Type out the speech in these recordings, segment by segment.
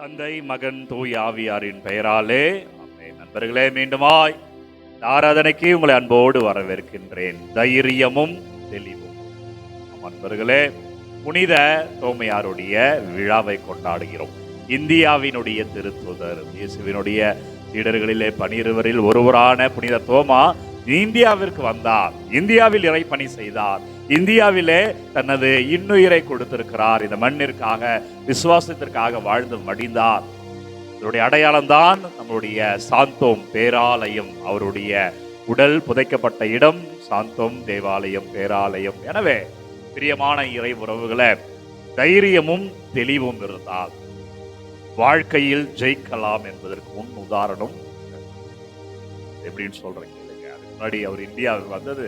தந்தை மகன் தூய் ஆவியாரின் பெயராலே. ஆமென். நண்பர்களே மீண்டுமாய் ஆராதனைக்கு உங்களை அன்போடு வரவேற்கின்றேன். தைரியமும் தெளிவும். நண்பர்களே புனித தோமையாருடைய விழாவை கொண்டாடுகிறோம். இந்தியாவினுடைய திருத்துதர் இயேசுவினுடைய சீடர்களிலே பனிருவரில் ஒருவரான புனித தோமா இந்தியாவிற்கு வந்தார். இந்தியாவில் இறைப்பணி செய்தார். இந்தியாவிலே தனது இன்னுயிரை கொடுத்திருக்கிறார். இந்த மண்ணிற்காக விசுவாசத்திற்காக வாழ்ந்து மடிந்தார். இதனுடைய அடையாளம்தான் நம்முடைய சாந்தோம் பேராலயம். அவருடைய உடல் புதைக்கப்பட்ட இடம் சாந்தோம் தேவாலயம் பேராலயம். எனவே பிரியமான இறை உறவுகளை தைரியமும் தெளிவும் இருந்தால் வாழ்க்கையில் ஜெயிக்கலாம் என்பதற்கு முன் உதாரணம். எப்படின்னு சொல்றேன் கேளுங்க அதுக்கு முன்னாடி அவர் இந்தியாவுக்கு வந்தது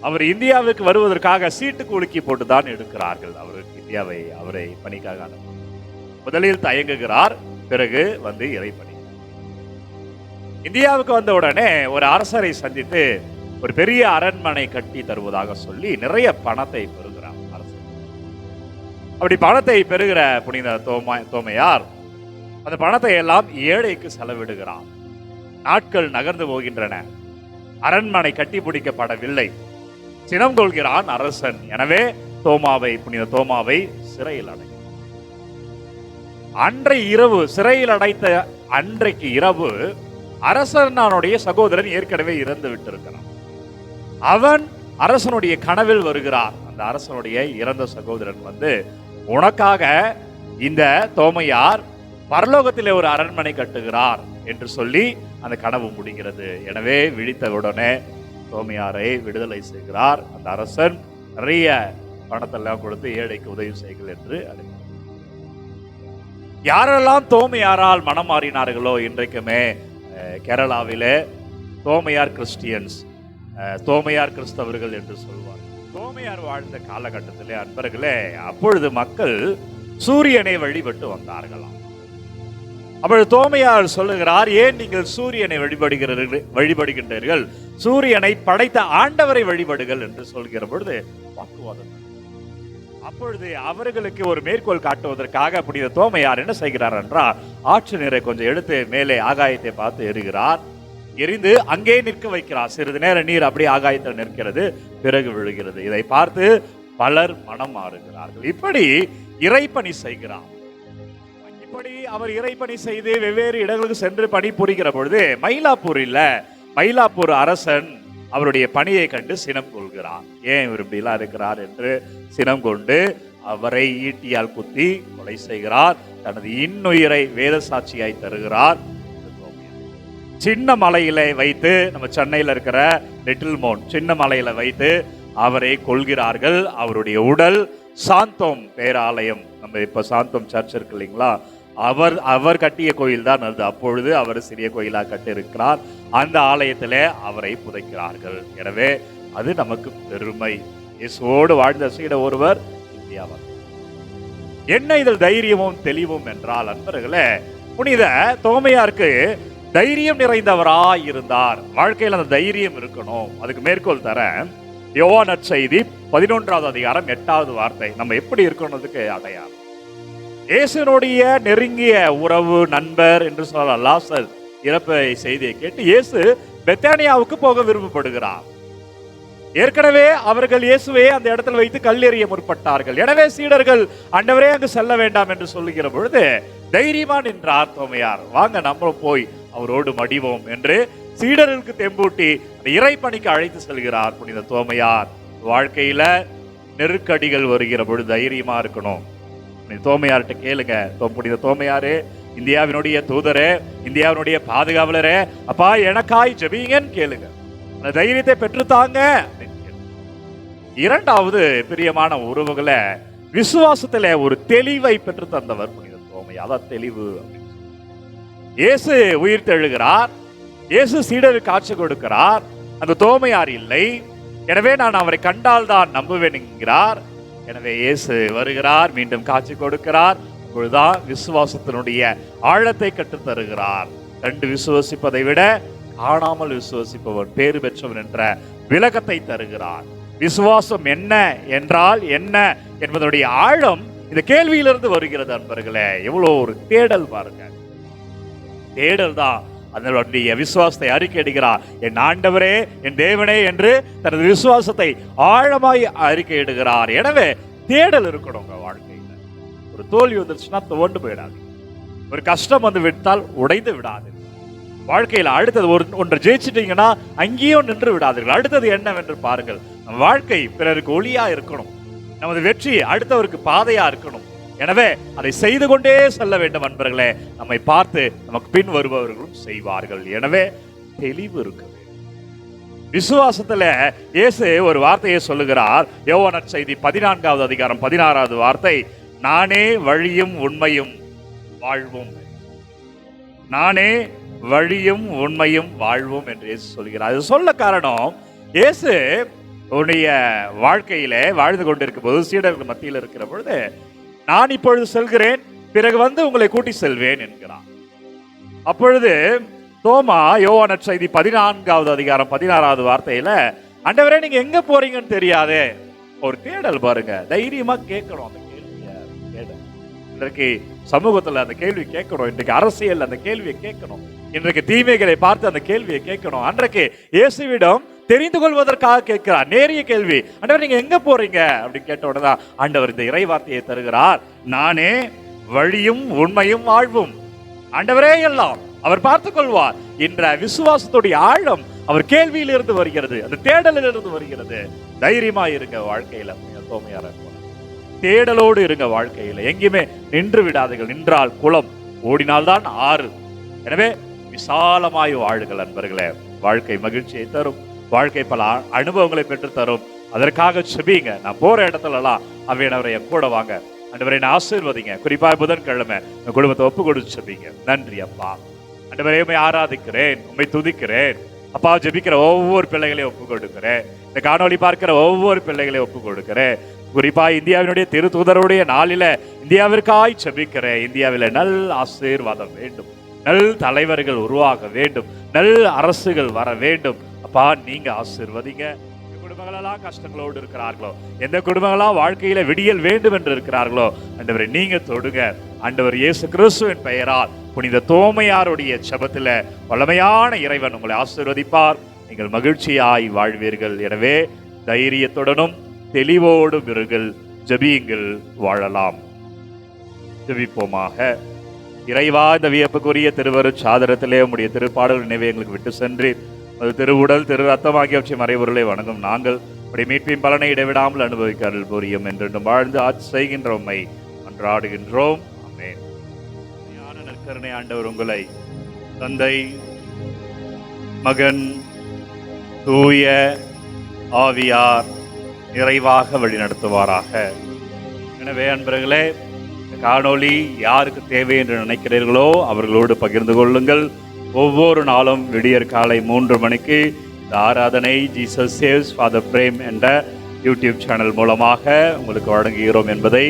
அவர் இந்தியாவுக்கு வருவதற்காக சீட்டு குலுக்கி போட்டு தான் எடுக்கிறார்கள். அவருக்கு இந்தியாவை அவரை பணிக்காக முதலில் தயங்குகிறார் பிறகு வந்து இறைப்பணி இந்தியாவுக்கு வந்த உடனே ஒரு அரசரை சந்தித்து ஒரு பெரிய அரண்மனை கட்டி தருவதாக சொல்லி நிறைய பணத்தை பெறுகிறார் அரசர். அப்படி பணத்தை பெறுகிற புனித தோமா தோமையார் அந்த பணத்தை எல்லாம் ஏழைக்கு செலவிடுகிறார். நாட்கள் நகர்ந்து போகின்றன. அரண்மனை கட்டி பிடிக்கப்படவில்லை. சினம் கொள்கிறான் அரசன். எனவே தோமாவை புனித தோமாவை சிறையில் அடை அன்றை இரவு சிறையில் அடைத்த அன்றைக்கு இரவு அரசனுடைய சகோதரன் ஏற்கனவே இறந்து விட்டிருக்கிறான். அவன் அரசனுடைய கனவில் வருகிறார் அந்த அரசனுடைய இறந்த சகோதரன் வந்து உனக்காக இந்த தோமையார் பரலோகத்திலே ஒரு அரண்மனை கட்டுகிறார் என்று சொல்லி அந்த கனவு முடிகிறது. எனவே விழித்தவுடனே தோமையாரை விடுதலை செய்கிறார். அந்த அரசன் நிறைய பணத்தெல்லாம் கொடுத்து ஏழைக்கு உதவி செய்கள் என்று அழைக்கிறார் யாரெல்லாம் தோமையாரால் மனம் மாறினார்களோ இன்றைக்குமே கேரளாவிலே தோமையார் கிறிஸ்டியன்ஸ் தோமையார் கிறிஸ்தவர்கள் என்று சொல்வார். தோமையார் வாழ்ந்த காலகட்டத்திலே அன்பர்களே அப்பொழுது மக்கள் சூரியனை வழிபட்டு வந்தார்களாம். அப்பொழுது தோமையார் சொல்லுகிறார் ஏன் நீங்கள் சூரியனை வழிபடுகிறீர்கள்? வழிபடுகின்றீர்கள்? சூரியனை படைத்த ஆண்டவரை வழிபடுங்கள் என்று சொல்கிற பொழுது வாக்குவாதம். அப்பொழுது அவர்களுக்கு ஒரு மேற்கோள் காட்டுவதற்காக புனித தோமையார் என்ன செய்கிறார் என்றால் ஆற்று நீரை கொஞ்சம் எடுத்து மேலே ஆகாயத்தை பார்த்து எரிகிறார். எரிந்து அங்கே நிற்க வைக்கிறார். சிறிது நேரம் நீர் அப்படியே ஆகாயத்தில் நிற்கிறது பிறகு விழுகிறது. இதை பார்த்து பலர் மனம் மாறுகிறார்கள். இப்படி இறைப்பணி செய்கிறார். இப்படி அவர் இறைப்பணி செய்து வெவ்வேறு இடங்களுக்கு சென்று பணி புரிகிற பொழுது மயிலாப்பூரில் மயிலாப்பூர் அரசன் அவருடைய பணியை கண்டு சினம் கொள்கிறார் ஏன் இவர் இப்படிலாம் இருக்கிறார் என்று சினம் கொண்டு அவரை ஈட்டியால் குத்தி கொலை செய்கிறார். தனது இன்னுயிரை வேத சாட்சியாய் தருகிறார். சின்ன மலையில வைத்து நம்ம சென்னையில் இருக்கிற லிட்டில் மோன் சின்ன மலையில வைத்து அவரை கொள்கிறார்கள் அவருடைய உடல் சாந்தோம் பேராலயம். நம்ம இப்ப சாந்தோம் சர்ச் இருக்கு இல்லைங்களா? அவர் அவர் கட்டிய கோயில் தான் அது. அப்பொழுது அவர் சிறிய கோயிலா கட்டியிருக்கிறார். அந்த ஆலயத்திலே அவரை புதைக்கிறார்கள். எனவே அது நமக்கு பெருமை. இயேசுவோடு வாழ்ந்த சீட ஒருவர் இந்தியாவர் என்ன இதில் தைரியமும் தெளிவும் என்றால் அன்பர்களே புனித தோமையாருக்கு தைரியம் நிறைந்தவரா இருந்தார் வாழ்க்கையில் அந்த தைரியம் இருக்கணும். அதுக்கு மேற்கோள் தரேன் யோவா நற்செய்தி பதினொன்றாவது அதிகாரம் எட்டாவது வார்த்தை. நம்ம எப்படி இருக்கணும்னதுக்கு அடையாளம். இயேசுனுடைய நெருங்கிய உறவு நண்பர் என்று சொல்லலாம். லாசர் இறப்பை செய்தியை கேட்டு இயேசு பெத்தானியாவுக்கு போக விரும்பப்படுகிறார் ஏற்கனவே அவர்கள் இயேசுவை அந்த இடத்துல வைத்து கல்லெறிய முற்பட்டார்கள். எனவே சீடர்கள் அண்டவரே அங்கு செல்ல வேண்டாம் என்று சொல்லுகிற பொழுது தைரியமா நின்றார் தோமையார். வாங்க நம்மளும் போய் அவரோடு மடிவோம் என்று சீடர்களுக்கு தெம்பூட்டி அந்த இறைப்பணிக்கு அழைத்து செல்கிறார் புனித தோமையார். வாழ்க்கையில நெருக்கடிகள் வருகிற பொழுது தைரியமா இருக்கணும். நீ தோமையார்கிட்ட கேளுங்க. தோ- புனித இந்தியாவினுடைய தூதரே இந்தியாவினுடைய பாதுகாவலரே அப்பா எனக்காய் ஜெபிங்கன்னு கேளுங்க. அந்த தைரியத்தை பெற்றுத்தாங்க இரண்டாவது பிரியமான உறவுகளை விசுவாசத்துல ஒரு தெளிவை பெற்று தந்தவர் புனித தோமை அதான் தெளிவு இயேசு உயிர் தெழுகிறார் இயேசு சீடருக்கு காட்சி கொடுக்கிறார். அந்த தோமையார் இல்லை. எனவே நான் அவரை கண்டால் தான் நம்புவேன் என்கிறார். எனவே இயேசு வருகிறார் மீண்டும் காட்சி கொடுக்கிறார். அப்பொழுதுதான் விசுவாசத்தினுடைய ஆழத்தை கற்றுத் தருகிறார் கண்டு விசுவசிப்பதை விட காணாமல் விசுவசிப்பவன் பேறு பெற்றவன் என்ற விளக்கத்தை தருகிறார். விசுவாசம் என்ன என்றால் என்ன என்பதனுடைய ஆழம் இந்த கேள்வியிலிருந்து வருகிறது அன்பர்களே. எவ்வளோ ஒரு தேடல் பாருங்க. தேடல் தான் அதனுடைய விசுவாசத்தை அறிக்கை இடுகிறார் என் ஆண்டவரே என் தேவனே என்று தனது விசுவாசத்தை ஆழமாய் அறிக்கை இடுகிறார் எனவே தேடல் இருக்கணும் உங்கள் வாழ்க்கையில். ஒரு தோல்வி வந்துருச்சுன்னா தோண்டு போயிடாது ஒரு கஷ்டம் வந்து விட்டால் உடைந்து விடாது வாழ்க்கையில் அடுத்தது ஒரு ஒன்று ஜெயிச்சிட்டிங்கன்னா அங்கேயும் நின்று விடாதீர்கள். அடுத்தது என்னவென்று பாருங்கள். நம் வாழ்க்கை பிறருக்கு ஒளியாக இருக்கணும். நமது வெற்றி அடுத்தவருக்கு பாதையாக இருக்கணும். எனவே அதை செய்து கொண்டே செல்ல வேண்டும் அன்பர்களே. நம்மை பார்த்து நமக்கு பின் வருபவர்களும் செய்வார்கள். எனவே தெளிவு இருக்க விசுவாசத்துல இயேசு ஒரு வார்த்தையை சொல்லுகிறார். யோவனர் செய்தி பதினான்காவது அதிகாரம் பதினாறாவது வார்த்தை நானே வழியும் உண்மையும் வாழ்வும் நானே வழியும் உண்மையும் வாழ்வும் என்று இயேசு சொல்கிறார் அது சொல்ல காரணம் இயேசு உன்னுடைய வாழ்க்கையிலே வாழ்ந்து கொண்டிருக்கும் போது சீடர்கள் மத்தியில் இருக்கிற பொழுது நான் இப்பொழுது செல்கிறேன் பிறகு வந்து உங்களை கூட்டி செல்வேன் என்கிறான். அப்பொழுது தோமா யோவான செய்தி பதினான்காவது அதிகாரம் பதினாறாவது வார்த்தையில அண்டவரே நீங்க எங்க போறீங்கன்னு தெரியாதே. ஒரு தேடல் பாருங்க. தைரியமா கேட்கணும் அந்த கேள்விய தேடல். இன்றைக்கு சமூகத்துல அந்த கேள்வி கேட்கணும். இன்றைக்கு அரசியல் அந்த கேள்வியை கேட்கணும். இன்றைக்கு தீமைகளை பார்த்து அந்த கேள்வியை கேட்கணும். அன்றைக்கு இயேசுவிடம் தெரிந்து கொள்வதற்காக கேட்கிறார். நேரிய கேள்வி. ஆண்டவர் நீங்க எங்க போறீங்க? அப்படின்னு கேட்ட உடனே ஆண்டவர் இந்த இறை வார்த்தையை தருகிறார். நானே வழியும் உண்மையும் வாழ்வும். ஆண்டவரே எல்லாம் அவர் பார்த்துக் கொள்வார் என்ற விசுவாசத்துடைய ஆழம் அவர் கேள்வியில் இருந்து வருகிறது. அந்த தேடலில் இருந்து வருகிறது. தைரியமா இருங்க வாழ்க்கையில தோமையார தேடலோடு இருங்க வாழ்க்கையில. எங்கேயுமே நின்று விடாதீர்கள். நின்றால் குளம் ஓடினால்தான் ஆறு. எனவே விசாலமாய் வாழுங்கள் அன்பர்களே. வாழ்க்கை மகிழ்ச்சியை தரும். வாழ்க்கை பல அனுபவங்களை பெற்று தரும் அதற்காக செபிங்க. நான் போற இடத்துலலாம் அவையனவரை என் கூட வாங்க. அண்டவரை நான் ஆசீர்வதிங்க. குறிப்பா புதன்கிழமை குடும்பத்தை ஒப்பு கொடுத்து செபிங்க. நன்றி அப்பா. அண்டவரை உண்மை ஆராதிக்கிறேன். உண்மை துதிக்கிறேன். அப்பா ஜெபிக்கிற ஒவ்வொரு பிள்ளைகளையும் ஒப்பு கொடுக்கிறேன் இந்த காணொளி பார்க்கிற ஒவ்வொரு பிள்ளைகளையும் ஒப்பு கொடுக்கிறேன் குறிப்பா இந்தியாவினுடைய திருத்தூதருடைய நாளில இந்தியாவிற்காய் செபிக்கிறேன். இந்தியாவில நல் ஆசீர்வாதம் வேண்டும். நல் தலைவர்கள் உருவாக வேண்டும். நல் அரசுகள் வர வேண்டும். அப்பா நீங்க ஆசிர்வதிங்க. குடும்பங்களெல்லாம் கஷ்டங்களோடு இருக்கிறார்களோ எந்த குடும்பங்களா வாழ்க்கையில விடியல் வேண்டும் என்று இருக்கிறார்களோ அண்டவரை நீங்க தொடுங்க. அண்டவர் இயேசு கிறிஸ்துவின் பெயரால் புனித தோமையாருடைய செபத்துல வளமையான இறைவன் உங்களை ஆசீர்வதிப்பார். நீங்கள் மகிழ்ச்சியாய் வாழ்வீர்கள். எனவே தைரியத்துடனும் தெளிவோடும் இருங்கள். ஜபியுங்கள் வாழலாம். ஜபிப்போமாக. இறைவா இந்த வியப்புக்குரிய திருவரு சாதனத்திலே உம்முடைய திருப்பாடல் நினைவை எங்களுக்கு விட்டு சென்று அது திருவுடல் திரு ரத்தம் ஆகியவற்றை மறைபொருளை வணங்கும். நாங்கள் அப்படி மீட்பின் பலனை இடைவிடாமல் அனுபவிக்க அருள் புரியும் என்றென்றும் வாழ்ந்து ஆட்சி செய்கின்றோம்மை அன்றாடுகின்றோம் அம்மே நற்கருணை ஆண்டவர் உங்களை தந்தை மகன் தூய ஆவியார் நிறைவாக வழிநடத்துவாராக. எனவே அன்பர்களே காணொளி யாருக்கு தேவை என்று நினைக்கிறீர்களோ அவர்களோடு பகிர்ந்து கொள்ளுங்கள். ஒவ்வொரு நாளும் விடியற் காலை மூன்று மணிக்கு இந்த ஆராதனை ஜீசஸ் சேவ்ஸ் ஃபாதர் பிரேம் என்ற யூடியூப் சேனல் மூலமாக உங்களுக்கு வழங்குகிறோம் என்பதை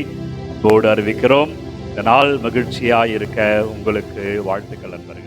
போர்டு அறிவிக்கிறோம். இந்த நாள் மகிழ்ச்சியாக இருக்க உங்களுக்கு வாழ்த்துக்கள் நண்பர்கள்.